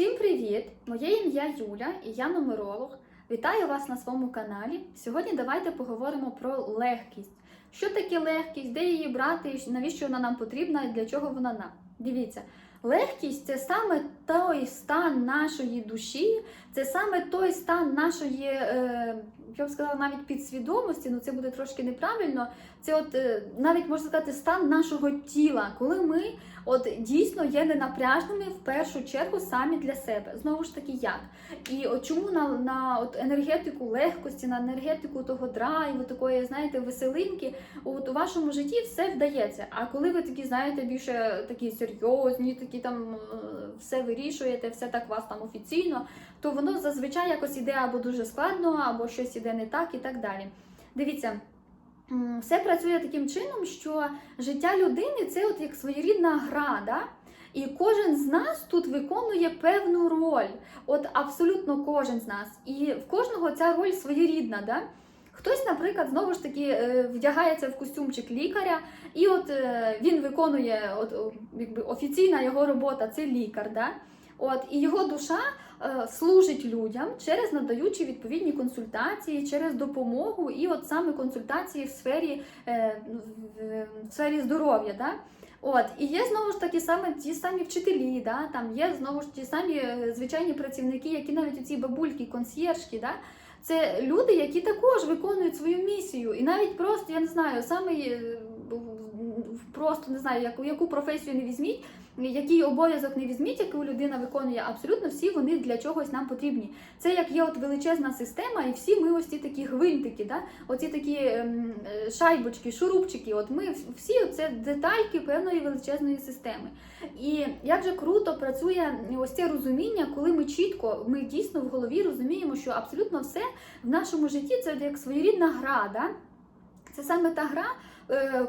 Всім привіт! Моє ім'я Юля і я нумеролог. Вітаю вас на своєму каналі. Сьогодні давайте поговоримо про легкість. Що таке легкість, де її брати, і навіщо вона нам потрібна і для чого вона нам? Дивіться, легкість це саме той стан нашої душі, це саме той стан нашої, е, я б сказала, навіть підсвідомості, ну це буде трошки неправильно. Це от е, навіть можна сказати стан нашого тіла, коли ми от дійсно є ненапряжними в першу чергу самі для себе. Знову ж таки, як? І от чому на, на от енергетику легкості, на енергетику того драйву, такої, знаєте, веселинки, от у вашому житті все вдається. А коли ви такі, знаєте, більше такі серйозні, такі там е, все вирішуєте, все так у вас там офіційно, то воно зазвичай якось іде або дуже складно, або щось іде не так і так далі. Дивіться. Все працює таким чином, що життя людини це от як своєрідна гра, да? і кожен з нас тут виконує певну роль. От абсолютно кожен з нас. І в кожного ця роль своєрідна. Да? Хтось, наприклад, знову ж таки е, вдягається в костюмчик лікаря, і от е, він виконує от, якби, офіційна його робота це лікар. Да? От, і його душа е, служить людям через надаючи відповідні консультації, через допомогу, і от саме консультації в сфері, е, в, в сфері здоров'я. Да? От, і є знову ж таки саме ті самі вчителі, да? там є знову ж ті самі е, звичайні працівники, які навіть оці бабульки, консьєржки, да? це люди, які також виконують свою місію. І навіть просто, я не знаю, саме е, просто не знаю, яку, яку професію не візьміть, який обов'язок не візьміть, яку людина виконує, абсолютно всі вони для чогось нам потрібні. Це як є от величезна система, і всі ми ось ці такі гвинтики, да? оці такі ем, е, шайбочки, шурупчики. От ми всі це детальки певної величезної системи. І як же круто працює ось це розуміння, коли ми чітко, ми дійсно в голові розуміємо, що абсолютно все в нашому житті це як своєрідна гра. Да? Це саме та гра,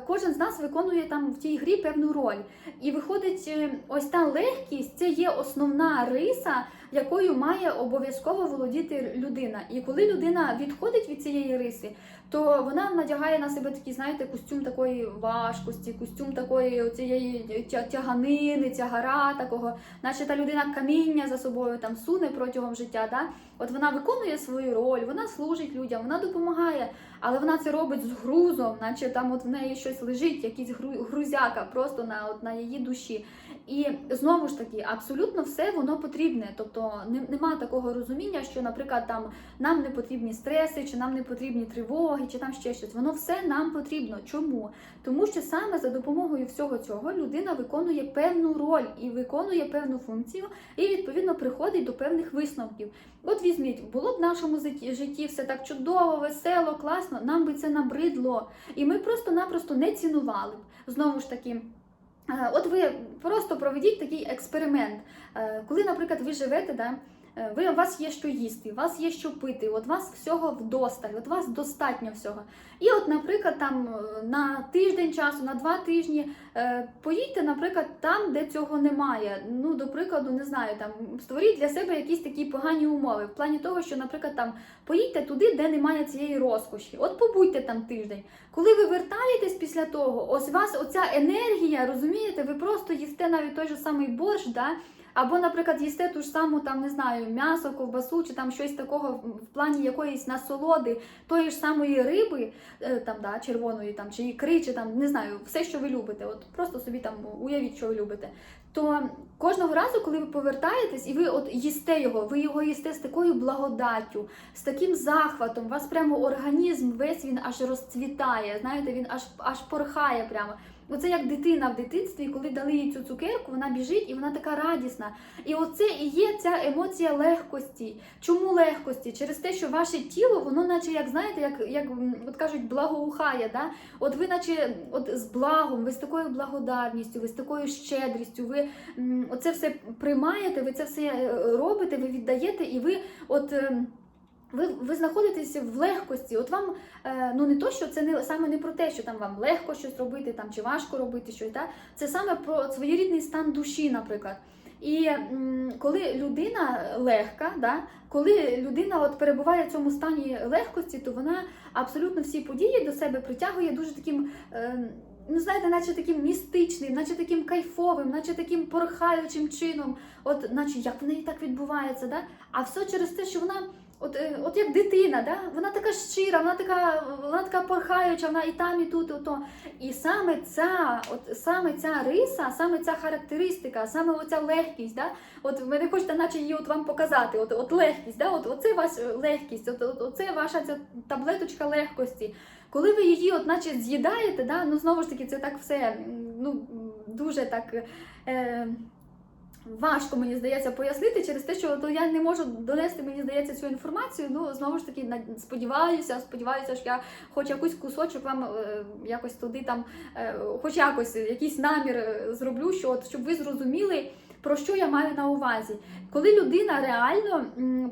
кожен з нас виконує там в тій грі певну роль. І виходить, е, ось та легкість це є основна риса, якою має обов'язково володіти людина. І коли людина відходить від цієї риси, то вона надягає на себе такий, знаєте, костюм такої важкості, костюм такої цієї тяганини, тягара такого, наче та людина каміння за собою там суне протягом життя. Да? От вона виконує свою роль, вона служить людям, вона допомагає, але вона це робить з грузом, наче там от в неї щось лежить, гру- грузяка просто на, от, на її душі. І знову ж таки, абсолютно все воно потрібне. Тобто не- нема такого розуміння, що, наприклад, там нам не потрібні стреси, чи нам не потрібні тривоги, чи там ще щось. Воно все нам потрібно. Чому? Тому що саме за допомогою всього цього людина виконує певну роль і виконує певну функцію, і відповідно приходить до певних висновків. От візьміть, було б в нашому житті все так чудово, весело, класно, нам би це набридло, і ми просто-напросто не цінували б. Знову ж таки. Е, От ви просто проведіть такий експеримент. Е, Коли, наприклад, ви живете, да, ви, у вас є що їсти, у вас є що пити, от вас всього вдосталь, от вас достатньо всього. І от, наприклад, там е, на тиждень часу, на два тижні е, поїдьте, наприклад, там, де цього немає. Ну, до прикладу, не знаю, там створіть для себе якісь такі погані умови. В плані того, що, наприклад, там поїдьте туди, де немає цієї розкоші. От побудьте там тиждень. Коли ви вертаєтесь після того, ось у вас оця енергія, розумієте, ви просто їсте навіть той же самий борщ, да? Або, наприклад, їсте ту ж саму там, не знаю, м'ясо, ковбасу чи там щось такого в- в плані якоїсь насолоди, тої ж самої риби, е, там, да, червоної там, чи ікри, чи там, не знаю, все, що ви любите. От просто собі там уявіть, що ви любите. То кожного разу, коли ви повертаєтесь і ви от їсте його, ви його їсте з такою благодаттю, з таким захватом, у вас прямо організм весь він аж розцвітає, знаєте, він аж аж порхає прямо. Оце як дитина в дитинстві, коли дали їй цю цукерку, вона біжить і вона така радісна. І оце і є ця емоція легкості. Чому легкості? Через те, що ваше тіло, воно, наче як знаєте, як, як от кажуть, благоухає. Да? От ви, наче, от з благом, ви з такою благодарністю, ви з такою щедрістю, ви оце все приймаєте, ви це все е, робите, ви віддаєте, і ви от. Ви, ви знаходитеся в легкості. От вам е, ну не то, що це не саме не про те, що там вам легко щось робити, там чи важко робити щось. Да? Це саме про своєрідний стан душі, наприклад. І м, коли людина легка, да, коли людина от перебуває в цьому стані легкості, то вона абсолютно всі події до себе притягує дуже таким. Е, ну знаєте, наче таким містичним, наче таким кайфовим, наче таким порхаючим чином, от наче як в неї так відбувається, да? а все через те, що вона. От, е, от як дитина, да? вона така щира, вона така, вона така порхаюча, вона і там, і тут, і то. І саме ця, от саме ця риса, саме ця характеристика, саме оця легкість, да? от ви не хочете, наче її от вам показати, от, от легкість, да? от, оце ваша легкість, от, от, оце ваша ця таблеточка легкості. Коли ви її, от наче з'їдаєте, да? ну знову ж таки, це так все ну, дуже так. Е, Важко мені здається пояснити через те, що то я не можу донести, мені здається, цю інформацію. Ну знову ж таки, сподіваюся, сподіваюся, що я хоч якийсь кусочок вам е, якось туди там, е, хоч якось якийсь намір е, зроблю, що от щоб ви зрозуміли. Про що я маю на увазі? Коли людина реально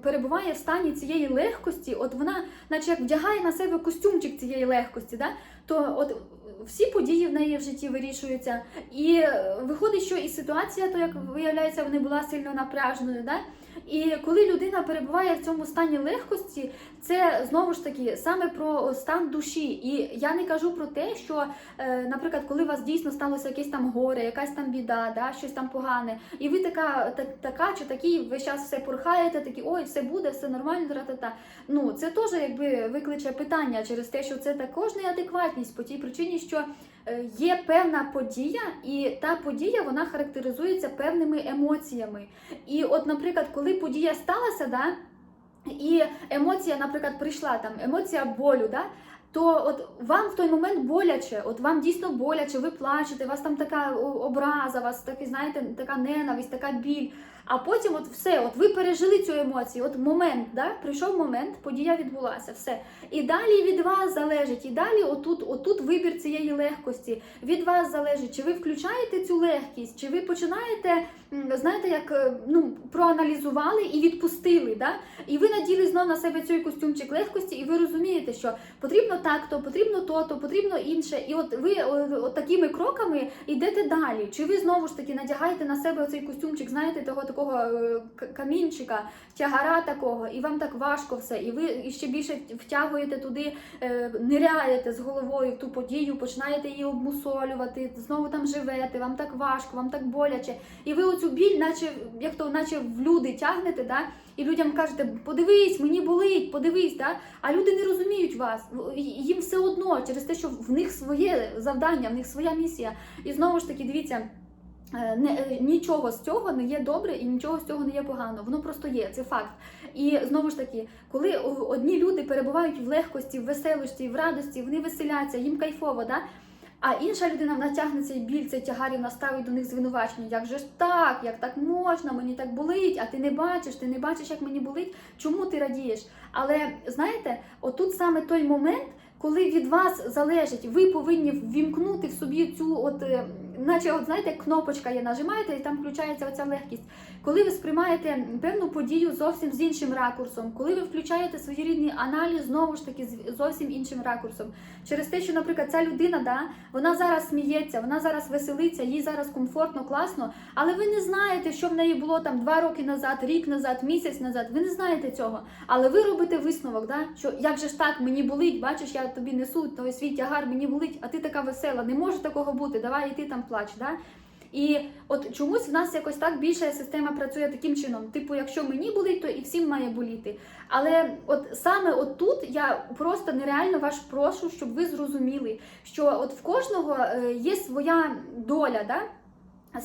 перебуває в стані цієї легкості, от вона, наче як вдягає на себе костюмчик цієї легкості, да? то от всі події в неї в житті вирішуються. І е, виходить, що і ситуація, то як виявляється, вона була сильно напряжною. Да? І коли людина перебуває в цьому стані легкості, це знову ж таки саме про стан душі. І я не кажу про те, що, е, наприклад, коли у вас дійсно сталося якесь там горе, якась там біда, да, щось там погане, і ви така, та, така чи такий, ви зараз все порхаєте, такі ой, все буде, все нормально, тра-та-та. Ну це теж якби викличе питання через те, що це також неадекватність по тій причині, що є певна подія, і та подія вона характеризується певними емоціями. І от, наприклад, коли подія сталася, да, і емоція, наприклад, прийшла там, емоція болю, да, то от вам в той момент боляче, от вам дійсно боляче, ви плачете, у вас там така образа, у вас такі, знаєте, така ненависть, така біль. А потім, от все, от ви пережили цю емоцію, от момент, да, прийшов момент, подія відбулася, все. І далі від вас залежить, і далі отут, отут вибір цієї легкості. Від вас залежить, чи ви включаєте цю легкість, чи ви починаєте, знаєте, як е, ну, проаналізували і відпустили. Да? І ви наділи знов на себе цей костюмчик легкості, і ви розумієте, що потрібно так, то потрібно то, то потрібно інше. І от ви от такими кроками йдете далі. Чи ви знову ж таки надягаєте на себе оцей костюмчик, знаєте, того такого е, к- камінчика, тягара такого, і вам так важко все, і ви ще більше втягуєте туди, е, ниряєте з головою в ту подію, починаєте її обмусолювати, знову там живете, вам так важко, вам так боляче. І ви оцю біль, наче як то, наче в люди тягнете, да? і людям кажете, подивись, мені болить, подивись, да? а люди не розуміють вас. Їм все одно через те, що в них своє завдання, в них своя місія. І знову ж таки, дивіться. Е, Не, е, нічого з цього не є добре і нічого з цього не є погано. Воно просто є, це факт. І знову ж таки, коли одні люди перебувають в легкості, в веселості, в радості, вони веселяться, їм кайфово, да? а інша людина вона тягне біль, цей тягар і вона до них звинувачення. Як же ж так, як так можна, мені так болить, а ти не бачиш, ти не бачиш, як мені болить, чому ти радієш? Але знаєте, отут саме той момент, коли від вас залежить, ви повинні ввімкнути в собі цю, от, е, наче, от знаєте, кнопочка є, нажимаєте, і там включається оця легкість. Коли ви сприймаєте певну подію зовсім з іншим ракурсом, коли ви включаєте своєрідний аналіз знову ж таки з зовсім іншим ракурсом. Через те, що, наприклад, ця людина, да, вона зараз сміється, вона зараз веселиться, їй зараз комфортно, класно, але ви не знаєте, що в неї було там два роки назад, рік назад, місяць назад. Ви не знаєте цього. Але ви робите висновок, да, що як же ж так, мені болить, бачиш, я тобі несу той свій тягар, мені болить, а ти така весела, не може такого бути, давай і ти там плач. Да? І от чомусь в нас якось так більше система працює таким чином. Типу, якщо мені болить, то і всім має боліти. Але от саме от тут я просто нереально вас прошу, щоб ви зрозуміли, що от в кожного е, є своя доля, да?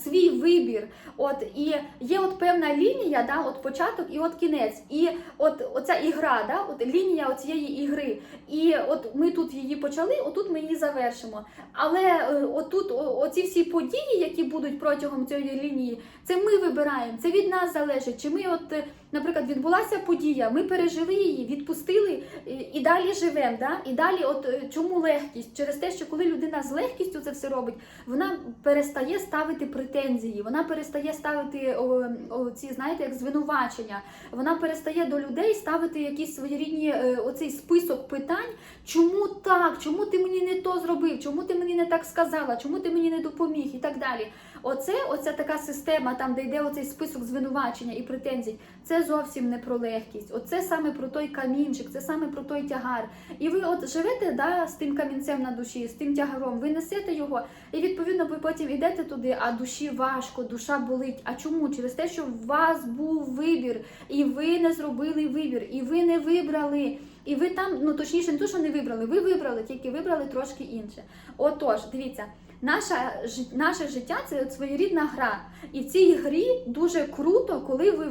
Свій вибір. От і є от певна лінія, да, от початок і от кінець. І от оця ігра, да, от лінія цієї ігри. І от ми тут її почали, отут ми її завершимо. Але е, отут оці всі події, які будуть протягом цієї лінії, це ми вибираємо, це від нас залежить. Чи ми, от, е, наприклад, відбулася подія, ми пережили її, відпустили і, далі живемо. Да? І далі, от е, чому легкість? Через те, що коли людина з легкістю це все робить, вона перестає ставити претензії, вона перестає ставити о, о, ці, знаєте, як звинувачення. Вона перестає до людей ставити якісь своєрідні е, оцей список питань, чому так, чому ти мені не то зробив, чому ти мені не так сказала, чому ти мені не допоміг? І так далі. Оце, оця така система, там де йде оцей список звинувачення і претензій, це зовсім не про легкість. Оце саме про той камінчик, це саме про той тягар. І ви от живете да, з тим камінцем на душі, з тим тягаром, ви несете його, і відповідно ви потім йдете туди, а душі важко, душа болить. А чому? Через те, що у вас був вибір, і ви не зробили вибір, і ви не вибрали. І ви там, ну точніше, не то, що не вибрали, ви вибрали, тільки вибрали трошки інше. Отож, дивіться, наша, наше життя це своєрідна гра. І в цій грі дуже круто, коли ви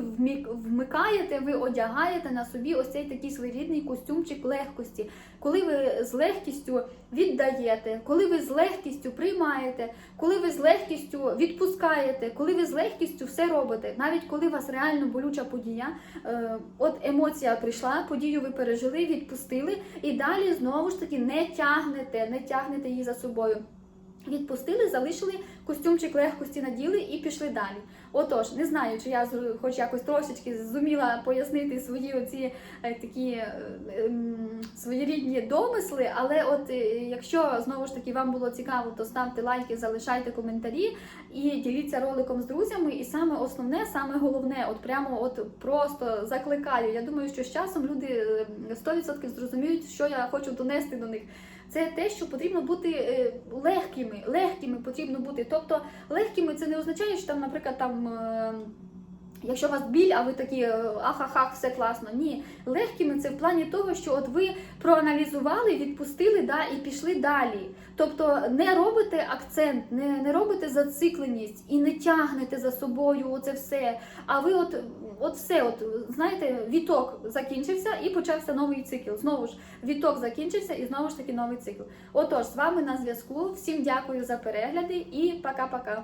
вмикаєте, ви одягаєте на собі ось цей такий своєрідний костюмчик легкості, коли ви з легкістю віддаєте, коли ви з легкістю приймаєте, коли ви з легкістю відпускаєте, коли ви з легкістю все робите, навіть коли у вас реально болюча подія, е, от емоція прийшла, подію ви пережили, відпустили, і далі знову ж таки не тягнете, не тягнете її за собою. Відпустили, залишили костюмчик легкості наділи і пішли далі. Отож, не знаю, чи я хоч якось трошечки зуміла пояснити свої оці е, такі е, ем, своєрідні домисли, але от е, якщо знову ж таки вам було цікаво, то ставте лайки, залишайте коментарі і діліться роликом з друзями. І саме основне, саме головне, от прямо от просто закликаю. Я думаю, що з часом люди е, 100% зрозуміють, що я хочу донести до них. Це те, що потрібно бути е, легкими, легкими потрібно бути. Тобто легкими це не означає, що там, наприклад, там. Якщо у вас біль, а ви такі е, ахахах, все класно. Ні, легкими це в плані того, що от ви проаналізували, відпустили да, і пішли далі. Тобто не робите акцент, не, не робите зацикленість і не тягнете за собою оце все. А ви от, от все, от знаєте, віток закінчився і почався новий цикл. Знову ж віток закінчився і знову ж таки новий цикл. Отож, з вами на зв'язку. Всім дякую за перегляди і пока-пока.